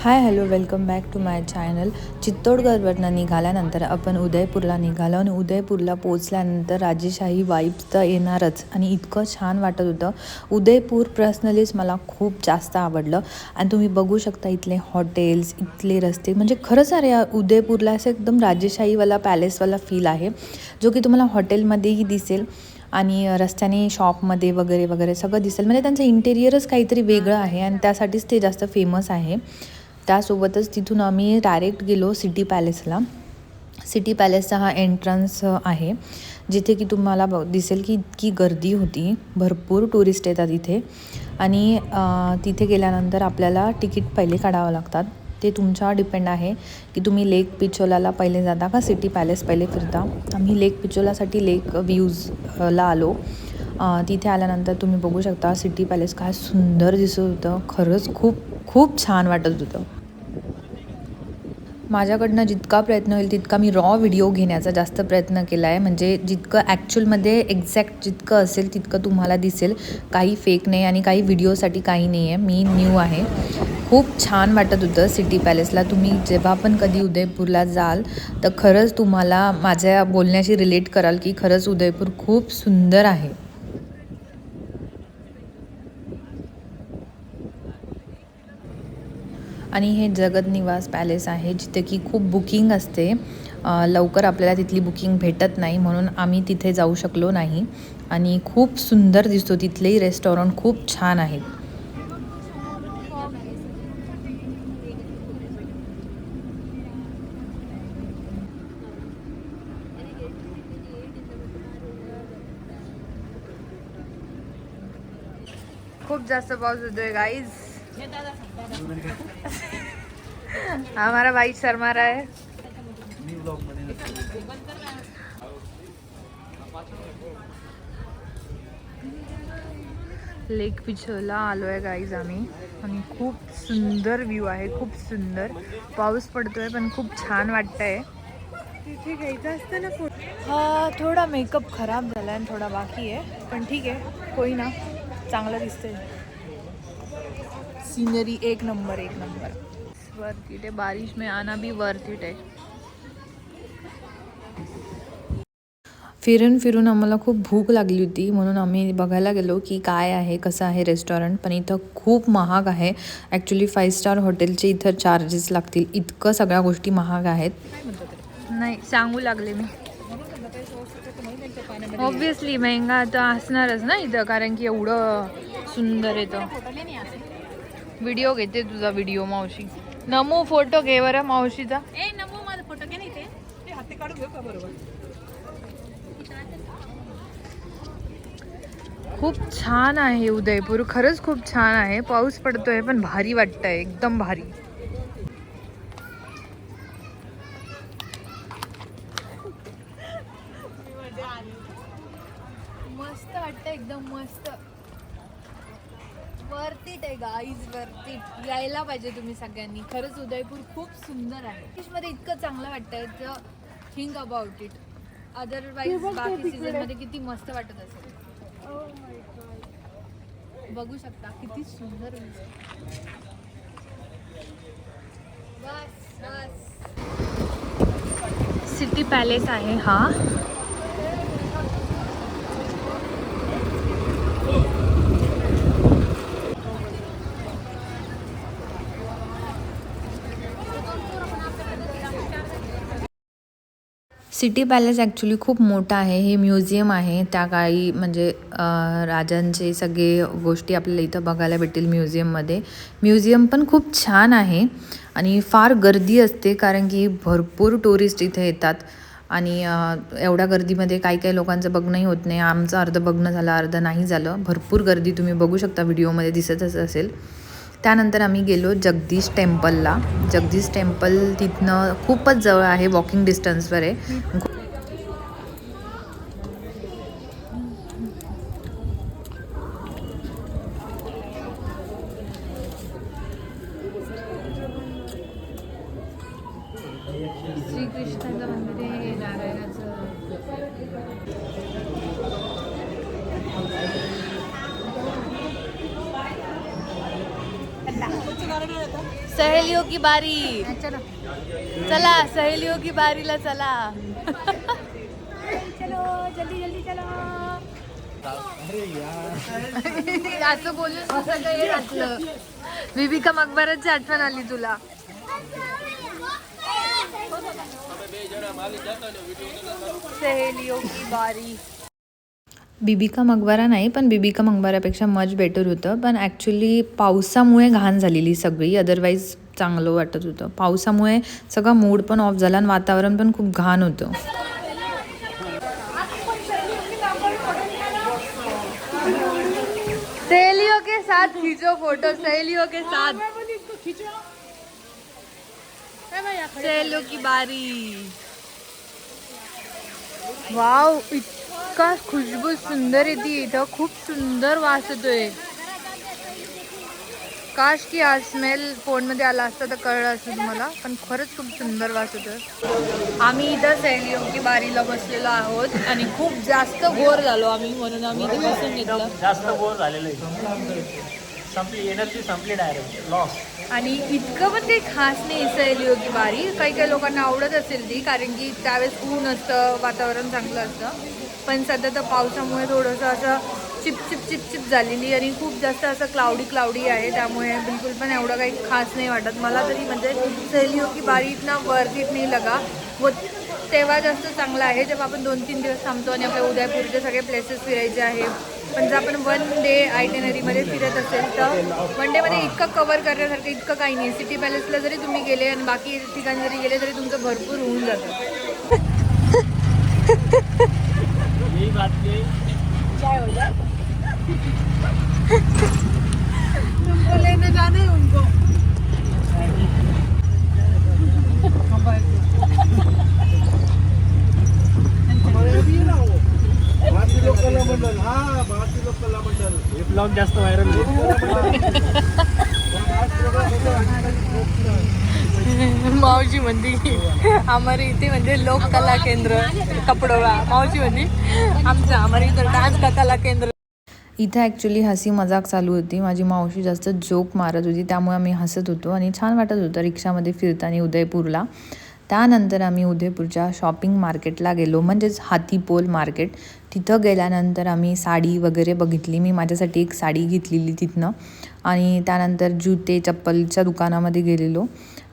Hi hello welcome back to my channel चित्तोडगडवरनं निघाल्यानंतर आपण उदयपूरला निघालो आणि उदयपूरला पोचल्यानंतर राजेशाही वाईब्स तर येणारच आणि इतकं छान वाटत होतं. उदयपूर पर्सनलीच मला खूप जास्त आवडलं. आणि तुम्ही बघू शकता इथले हॉटेल्स इथले रस्ते. म्हणजे खरंच अरे उदयपूरला असं एकदम राजेशाहीवाला पॅलेसवाला फील आहे. जो की तुम्हाला हॉटेलमध्येही दिसेल आणि रस्त्याने शॉपमध्ये वगैरे वगैरे सगळं दिसेल. म्हणजे त्यांचं इंटेरियरच काहीतरी वेगळं आहे आणि त्यासाठीच ते जास्त फेमस आहे. त्यासोबतच तिथून आम्ही डायरेक्ट गेलो सिटी पॅलेसला. सिटी पॅलेसचा हा एंट्रन्स आहे जिथे की तुम्हाला ब दिसेल की इतकी गर्दी होती. भरपूर टुरिस्ट येतात इथे. आणि तिथे गेल्यानंतर आपल्याला तिकीट पहिले काढावं लागतात. ते तुमच्यावर डिपेंड आहे की तुम्ही लेक पिचोलाला पहिले जाता का सिटी पॅलेस पहिले फिरता. आम्ही लेक पिचोलासाठी लेक व्ह्यूजला आलो. तिथे आल्यानंतर तुम्ही बघू शकता सिटी पॅलेस काय सुंदर दिसत होतं. खरंच खूप खूप छान वाटत होतं. माझ्याकडनं जितका प्रयत्न होईल तितका मी रॉ व्हिडिओ घेण्याचा जास्त प्रयत्न केला आहे म्हणजे जितकं ॲक्च्युअलमध्ये एक्झॅक्ट जितकं असेल तितकं तुम्हाला दिसेल. काही फेक नाही आणि काही व्हिडिओसाठी काही नाही आहे मी न्यू आहे. खूप छान वाटत होतं सिटी पॅलेसला तुम्ही जेव्हा पण कधी उदयपूरला जाल तर खरंच तुम्हाला माझ्या बोलण्याशी रिलेट कराल की खरंच उदयपूर खूप सुंदर आहे. आणि हे जगत निवास पॅलेस आहे जिथे की खूप बुकिंग असते. लवकर आपल्याला तिथली बुकिंग भेटत नाही म्हणून आम्ही तिथे जाऊ शकलो नाही. आणि खूप सुंदर दिसतो तिथलेही रेस्टॉरंट खूप छान आहेत. खूप जास्त पाऊस होतोय गाईज हमारा भाई शर्मा रहा है। लेक पिछोला आलो आहे गाईज आम्ही. आणि खूप सुंदर व्ह्यू आहे खूप सुंदर. पाऊस पडतोय पण खूप छान वाटतंय. तिथे घ्यायचं असतं ना फोटो हा थोडा मेकअप खराब झाला आणि थोडा बाकी आहे पण ठीक आहे. कोई ना चांगलं दिसतंय. सीनरी एक नंबर एक नंबर वर्थ इट आहे बारिश में आना भी वर्थ इट आहे फिरून फिरून आम्हाला खूप भूक लागली होती. म्हणून आम्ही बघायला गेलो की काय आहे कसं आहे रेस्टॉरंट पण इथं खूप महाग आहे. ॲक्च्युली फाईव्ह स्टार हॉटेलचे इथं चार्जेस लागतील. इतकं सगळ्या गोष्टी महाग आहेत. नाही सांगू लागले मी. ऑब्विसली महंगा तर असणारच ना इथं कारण की एवढं सुंदर येतं व्हिडिओ घेते तुझा व्हिडिओ मावशी. नमू फोटो घे बरं मावशीचा. ए नमो माझा फोटो घे नाही ते हाती काढून घेऊ का बरोबर? खूप छान आहे उदयपूर. खरंच खूप छान आहे. पाऊस पडतोय पण भारी वाटतंय. एकदम भारी. मस्त वाटतं एकदम मस्त. वरतीट आहे गाईज वरतीट. यायला पाहिजे तुम्ही सगळ्यांनी. खरंच उदयपूर खूप सुंदर आहे. मध्ये इतकं चांगलं वाटतंय थिंक अबाउट इट अदरवाईज बाकी सीझनमध्ये किती मस्त वाटत असेल. बघू शकता किती सुंदर. बस बस. सिटी पॅलेस आहे हा. सिटी पॅलेस ॲक्च्युली खूप मोठा आहे. हे म्युझियम आहे. त्या काळी म्हणजे राजांचे सगळे गोष्टी आपल्याला इथं बघायला भेटतील म्युझियममध्ये. म्युझियम पण खूप छान आहे आणि फार गर्दी असते कारण की भरपूर टुरिस्ट इथे येतात. आणि एवढ्या गर्दीमध्ये काही काही लोकांचं बघणंही होत नाही. आमचं अर्धं बघणं झालं अर्धं नाही झालं. भरपूर गर्दी तुम्ही बघू शकता व्हिडिओमध्ये दिसतच असेल. त्यानंतर आम्ही गेलो जगदीश टेम्पलला. जगदीश टेम्पल तिथनं खूपच जवळ आहे वॉकिंग डिस्टन्सवर आहे. श्रीकृष्णाचं मंदिर. सहेलियों की बारी। चला सहेलियों की बारीला चला। चलो जल्दी जल्दी चलो। असं बोलून सगळं हे घातलं मकबराची आठवण आली तुला. सहेलियों की बारी. बिबिका मकबरा नाही पण बिबिका मकबऱ्यापेक्षा मच बेटर होतं. पण ॲक्च्युली पावसामुळे घाण झालेली सगळी. अदरवाईज चांगलं वाटत होतं. पावसामुळे सगळा मूड पण ऑफ झाला आणि वातावरण पण खूप घाण होतं. सहेलियों के साथ खींचो फोटो सहेलियों के साथ. सहेलियों की बारी. वाव इतका खुशबू सुंदर येते इथं खूप सुंदर वास येतोय काश की हा स्मेल फोनमध्ये आला असता तर कळलं असतं तुम्हाला पण खरंच खूप सुंदर वास येतोय आम्ही इथं सहेलियों की बारीला बसलेलो आहोत आणि खूप जास्त बोर झालो आम्ही म्हणून आम्ही इथे बसून घेतलं. जास्त बोर झालेलं संपली एनर्जी संपली डायरेक्ट लॉस आणि इतकं पण काही खास नाही सहेलियो की बारी. काही काही लोकांना आवडत असेल ती कारण की त्यावेळेस ऊन असतं वातावरण चांगलं असतं. पण सध्या तर पावसामुळे थोडंसं असं चिप चिप चिप चिप झालेली आणि खूप जास्त असं क्लाउडी क्लाउडी आहे. त्यामुळे बिलकुल पण एवढं काही खास नाही वाटत. मला तरी म्हणजे सहली हो की बारी इतना वर्थ इट नाही लगा. व तेव्हा जास्त चांगलं आहे. जेव्हा आपण दोन तीन दिवस थांबतो आणि आपल्या उदयपूरचे सगळे प्लेसेस फिरायचे आहे. पण जर आपण वन डे आयटेनरीमध्ये फिरत असेल तर वन डेमध्ये इतकं कवर करण्यासारखं इतकं काही नाही. सिटी पॅलेसला जरी तुम्ही गेले आणि बाकी ठिकाणी जरी गेले तरी तुमचं भरपूर होऊन जातं. यही बात की भारतीय लोक कला मंडळ हा भारतीय लोक कला मंडळ हे ब्लॉग जास्त व्हायरल मावजी म्हणते आम्हाला इथे म्हणजे लोक कला केंद्र कपडोळा. मावजी म्हणते आमचं आम्हाला इथं डान्स का कला केंद्र. इथे ॲक्च्युली हसी मजाक चालू होती. माझी मावशी जास्त जोक मारत होती त्यामुळे आम्ही हसत होतो आणि छान वाटत होतं रिक्षामध्ये फिरताना उदयपूरला. त्यानंतर आम्ही उदयपूरच्या शॉपिंग मार्केटला गेलो म्हणजेच हातीपोल मार्केट तिथं गेल्यानंतर आम्ही साडी वगैरे बघितली. मी माझ्यासाठी एक साडी घेतलेली तिथनं. आणि त्यानंतर जुते चप्पलच्या दुकानामध्ये गेलेलो.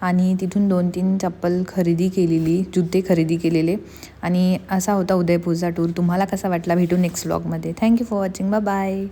आणि तिथून दोन तीन चप्पल खरेदी केलेली जुते खरेदी केलेले. आणि असा होता उदयपूरचा टूर तुम्हाला कसा वाटला? भेटू next व्लॉगमध्ये thank you for watching bye bye